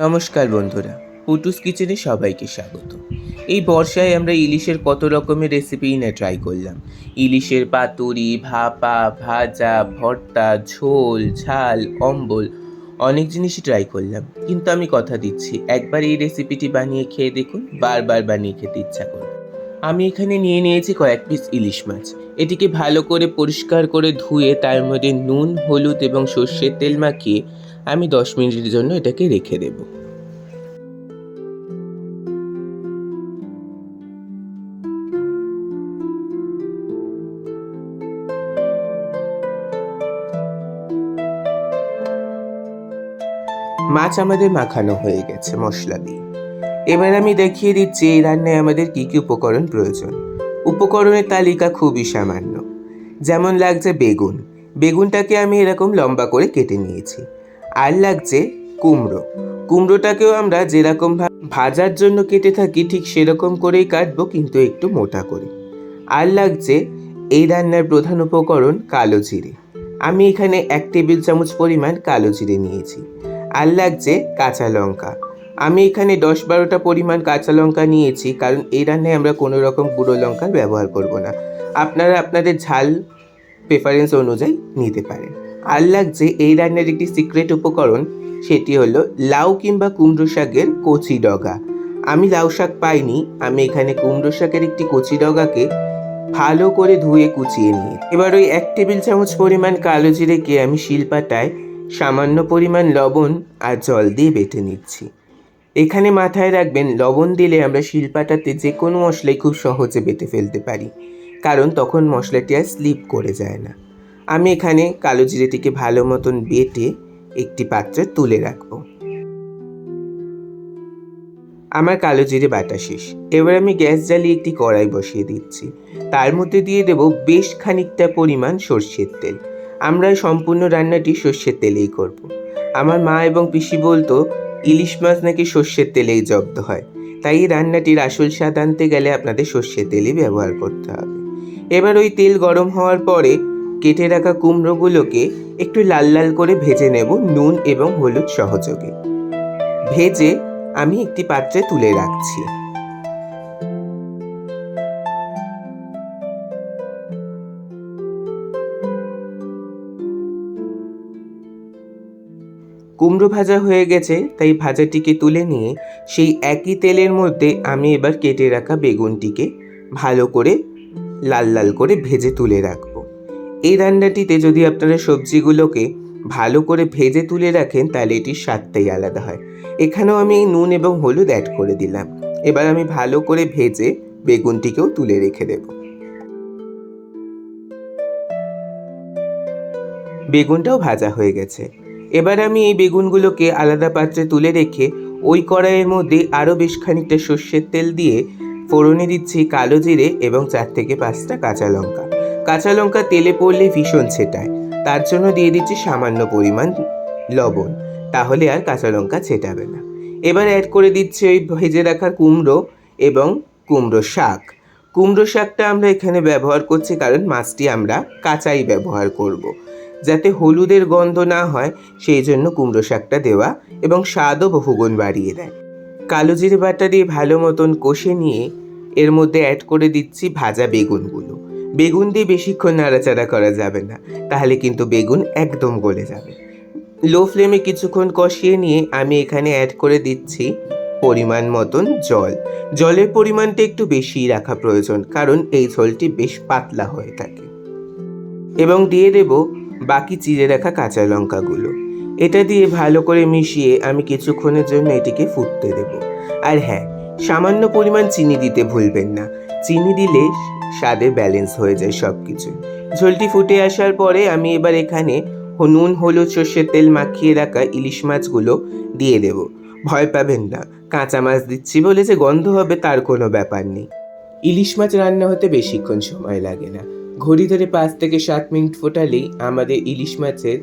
নমস্কার বন্ধুরা পুটুস কিচেনে সবাইকে স্বাগত। এই বর্ষায় আমরা ইলিশের কত রকমের রেসিপিই না ট্রাই করলাম। ইলিশের পাতুরি, ভাপা, ভাজা, ভর্তা, ঝোল, ঝাল, অম্বল, অনেক জিনিসই ট্রাই করলাম। কিন্তু আমি কথা দিচ্ছি, একবার এই রেসিপিটি বানিয়ে খেয়ে দেখুন, বারবার বানিয়ে খেতে ইচ্ছা করবে আমি এখানে নিয়ে নিয়েছি কয়েক পিস ইলিশ মাছ। এটিকে ভালো করে পরিষ্কার করে ধুয়ে তার মধ্যে নুন, হলুদ এবং সর্ষের তেল মাখিয়ে আমি দশ মিনিটের জন্য এটাকে রেখে দেবো। মাছ আমাদের মাখানো হয়ে গেছে, মশলা দিয়ে। এবার আমি দেখিয়ে দিচ্ছি এই রান্নায় আমাদের কী কী উপকরণ প্রয়োজন। উপকরণের তালিকা খুবই সামান্য। যেমন লাগছে বেগুন। বেগুনটাকে আমি এরকম লম্বা করে কেটে নিয়েছি। আর লাগছে কুমড়ো। কুমড়োটাকেও আমরা যেরকম ভাজার জন্য কেটে থাকি, ঠিক সেরকম করেই কাটবো, কিন্তু একটু মোটা করে। আর লাগছে এই রান্নার প্রধান উপকরণ কালো জিরে। আমি এখানে এক টেবিল চামচ পরিমাণ কালো জিরে নিয়েছি। আর লাগছে কাঁচা লঙ্কা। আমি এখানে দশ বারোটা পরিমাণ কাঁচা লঙ্কা নিয়েছি, কারণ এই রান্নায় আমরা কোনো রকম গুঁড়ো লঙ্কার ব্যবহার করব না। আপনারা আপনাদের ঝাল প্রেফারেন্স অনুযায়ী নিতে পারেন। আর লাগছে এই রান্নার একটি সিক্রেট উপকরণ, সেটি হলো লাউ কিংবা কুমড়ো শাকের কচি ডগা। আমি লাউ শাক পাইনি, আমি এখানে কুমড়ো শাকের একটি কচি ডগাকে ভালো করে ধুয়ে কুচিয়ে নিয়ে এবার ওই এক টেবিল চামচ পরিমাণ কালো জিরেকে আমি শিলপাটায় সামান্য পরিমাণ লবণ আর জল দিয়ে বেটে নিচ্ছি। এখানে মাথায় রাখবেন, লবণ দিলে আমরা শিলপাটাতে যে কোনো মশলাই খুব সহজে বেটে ফেলতে পারি, কারণ তখন মশলাটি আর স্লিপ করে যায় না। আমি এখানে কালো জিরেটিকে ভালো মতন বেটে একটি পাত্রে তুলে রাখব। আমার কালো জিরে বাটা শেষ। এবার আমি গ্যাস জ্বালিয়ে একটি কড়াই বসিয়ে দিচ্ছি। তার মধ্যে দিয়ে দেব বেশ খানিকটা পরিমাণ সর্ষের তেল। আমরা সম্পূর্ণ রান্নাটি সর্ষের তেলেই করব। আমার মা এবং পিসি বলতো, ইলিশ মাছ নাকি সর্ষের তেলেই জব্দ হয়। তাই এই রান্নাটির আসল স্বাদ আনতে গেলে আপনাদের সর্ষের তেলই ব্যবহার করতে হবে। এবার ওই তেল গরম হওয়ার পরে কেটে রাখা কুমড়োগুলোকে একটু লাল লাল করে ভেজে নেব নুন এবং হলুদ সহযোগে। ভেজে আমি একটি পাত্রে তুলে রাখছি। কুমড়ো ভাজা হয়ে গেছে, তাই ভাজাটিকে তুলে নিয়ে সেই একই তেলের মধ্যে আমি এবার কেটে রাখা বেগুনটিকে ভালো করে লাল লাল করে ভেজে তুলে রাখব। এই রান্নাটিতে যদি আপনারা সবজিগুলোকে ভালো করে ভেজে তুলে রাখেন, তাহলে এটির স্বাদটাই আলাদা হয়। এখানেও আমি এই নুন এবং হলুদ অ্যাড করে দিলাম। এবার আমি ভালো করে ভেজে বেগুনটিকেও তুলে রেখে দেব। বেগুনটাও ভাজা হয়ে গেছে। এবার আমি এই বেগুনগুলোকে আলাদা পাত্রে তুলে রেখে ওই কড়াইয়ের মধ্যে আরও বেশ খানিকটা সর্ষের তেল দিয়ে ফোড়নে দিচ্ছি কালো জিরে এবং চার থেকে পাঁচটা কাঁচা লঙ্কা। কাঁচা লঙ্কা তেলে পড়লে ভীষণ ছেটায়। তার জন্য দিয়ে দিচ্ছি সামান্য পরিমাণ লবণ। তাহলে আর কাঁচা লঙ্কা ছেটাবে না। এবার অ্যাড করে দিচ্ছি ওই ভেজে রাখা কুমড়ো এবং কুমড়ো শাক। কুমড়ো শাকটা আমরা এখানে ব্যবহার করছি কারণ মাছটি আমরা কাঁচাই ব্যবহার করব। যাতে হলুদের গন্ধ না হয়, সেই জন্য কুমড়ো শাকটা দেওয়া এবং স্বাদও বহুগুণ বাড়িয়ে দেয়। কালো জিরে বাটা দিয়ে ভালো মতন কষে নিয়ে এর মধ্যে অ্যাড করে দিচ্ছি ভাজা বেগুনগুলো। বেগুন দিয়ে বেশিক্ষণ নাড়াচাড়া করা যাবে না, তাহলে কিন্তু বেগুন একদম গলে যাবে। লো ফ্লেমে কিছুক্ষণ কষিয়ে নিয়ে আমি এখানে অ্যাড করে দিচ্ছি পরিমাণ মতন জল। জলের পরিমাণটা একটু বেশিই রাখা প্রয়োজন, কারণ এই ঝোলটি বেশ পাতলা হয়ে থাকে। এবং দিয়ে দেব বাকি চিড়ে রাখা কাঁচা লঙ্কাগুলো। এটা দিয়ে ভালো করে মিশিয়ে আমি কিছুক্ষণের জন্য এটিকে ফুটতে দেব। আর হ্যাঁ সামান্য পরিমাণ চিনি দিতে ভুলবেন না। চিনি দিলে স্বাদে ব্যালেন্স হয়ে যায় সব কিছু ঝোলটি ফুটে আসার পরে আমি এবার এখানে নুন, হলুদ, সর্ষের তেল মাখিয়ে রাখা ইলিশ মাছগুলো দিয়ে দেব। ভয় পাবেন না, কাঁচা মাছ দিচ্ছি বলে যে গন্ধ হবে তার কোনো ব্যাপার নেই। ইলিশ মাছ রান্না হতে বেশিক্ষণ সময় লাগে না। ঘড়ি ধরে পাঁচ থেকে সাত মিনিট ফোটালেই আমাদের ইলিশ মাছের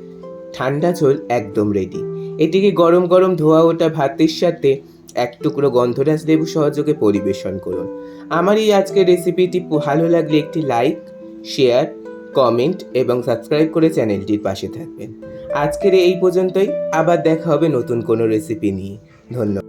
ঠান্ডা ঝোল একদম রেডি এটিকে গরম গরম ধোয়া ওঠা ভাতের সাথে এক টুকরো গন্ধরাজ লেবু সহযোগে পরিবেশন করুন। আমার এই আজকের রেসিপিটি ভালো লাগলে একটি লাইক, শেয়ার, কমেন্ট এবং সাবস্ক্রাইব করে চ্যানেলটির পাশে থাকবেন। আজকের এই পর্যন্তই। আবার দেখা হবে নতুন কোনো রেসিপি নিয়ে। ধন্যবাদ।